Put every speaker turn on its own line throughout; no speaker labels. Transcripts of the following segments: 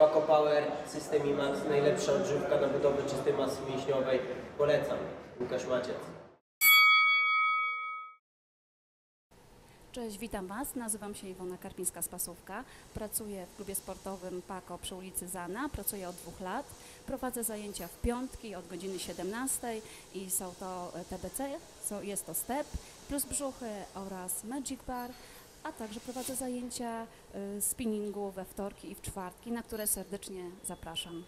Paco Power, System IMAX, najlepsza odżywka na budowę czystej masy mięśniowej. Polecam. Łukasz Maciec.
Cześć, witam Was. Nazywam się Iwona Karpińska-Spasówka. Pracuję w klubie sportowym PAKO przy ulicy Zana. Pracuję od dwóch lat. Prowadzę zajęcia w piątki od godziny 17 i są to e, TBC, jest to step, plus brzuchy oraz magic bar, a także prowadzę zajęcia y, spinningu we wtorki i w czwartki, na które serdecznie zapraszam.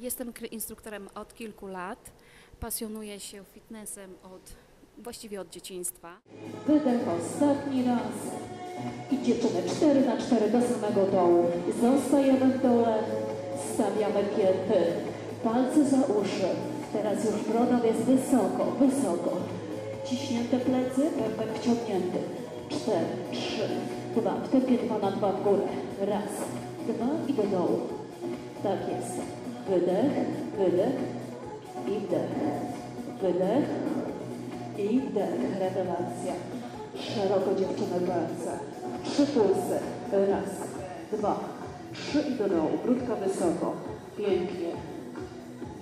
Jestem instruktorem od kilku lat. Pasjonuję się fitnessem od właściwie od dzieciństwa.
Wydech ostatni raz. I dziewczyny 4 na 4 do samego dołu. Zostajemy w dole, stawiamy pięty. Palce za uszy. Teraz już broda jest wysoko, wysoko. Ciśnięte plecy, pępek wciągnięty. 4, 3, 2. W tempie 2 na 2 w górę. Raz, dwa i do dołu. Tak jest. Wydech, wydech i wdech. Wydech i wdech, rewelacja. Szeroko dziewczyny palce. Trzy pulsy. Raz, dwa, trzy i do dołu. Brudka wysoko. Pięknie.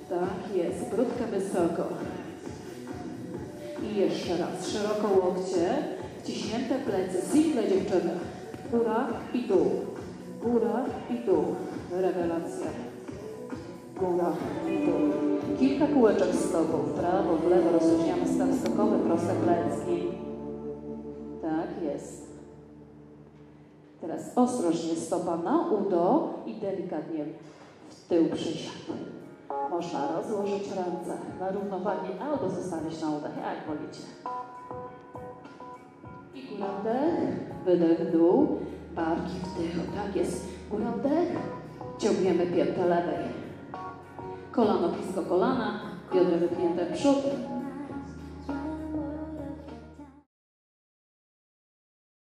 Tak jest. Brudka wysoko. I jeszcze raz. Szeroko łokcie. Ciśnięte plecy. Single dziewczyny. Góra i dół. Góra i dół. Rewelacja. Góra i dół. Kilka kółeczek stopą. W prawo, w lewo rozluźniamy staw stokowy, proste plecki. Tak jest. Teraz ostrożnie stopa na udo i delikatnie w tył przysiad. Można rozłożyć ręce na równowadnie albo zostawić na udach, jak wolicie. I góra wdech, wydech dół, barki wdech, tak jest. Góra wdech, ciągniemy piętę lewej. Kolano blisko kolana, biodra wypnięte w przód,